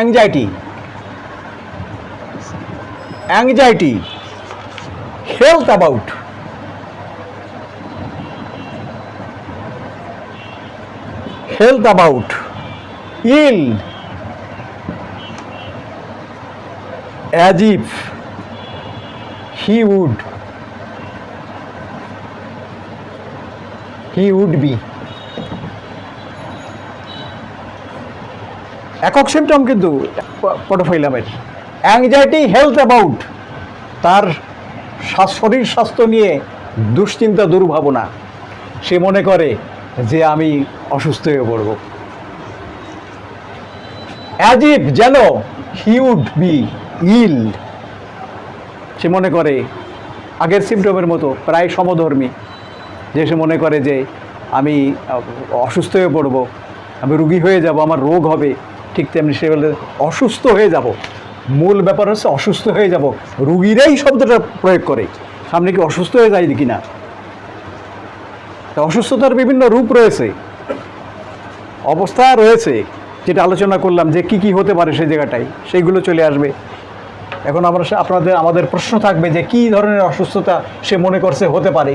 Anxiety anxiety health about health about ill as if he would. He would be. একক symptom কিন্তু পটোফাইলামের anxiety health about তার শরীর স্বাস্থ্য নিয়ে দুশ্চিন্তা, দুর্ভাবনা। সে মনে করে যে আমি অসুস্থ হয়ে পড়ব। অ্যাজ ইফ যেন হি উড বি ইল সে মনে করে আগের সিমটমের মতো, প্রায় সমধর্মী। যে সে মনে করে যে আমি অসুস্থ হয়ে পড়ব, আমি রুগী হয়ে যাব, আমার রোগ হবে। ঠিক তেমনি সে বলে অসুস্থ হয়ে যাব। মূল ব্যাপার হচ্ছে অসুস্থ হয়ে যাব। রুগীরাই শব্দটা প্রয়োগ করে। সামনে কি অসুস্থ হয়ে যায় কি না অসুস্থতার বিভিন্ন রূপ রয়েছে। অবস্থা রয়েছে। যেটা আলোচনা করলাম যে কি কি হতে পারে সেই জায়গাটায়, সেইগুলো চলে আসবে। এখন আমরা আপনাদের আমাদের প্রশ্ন থাকবে যে কি ধরনের অসুস্থতা সে মনে করছে হতে পারে।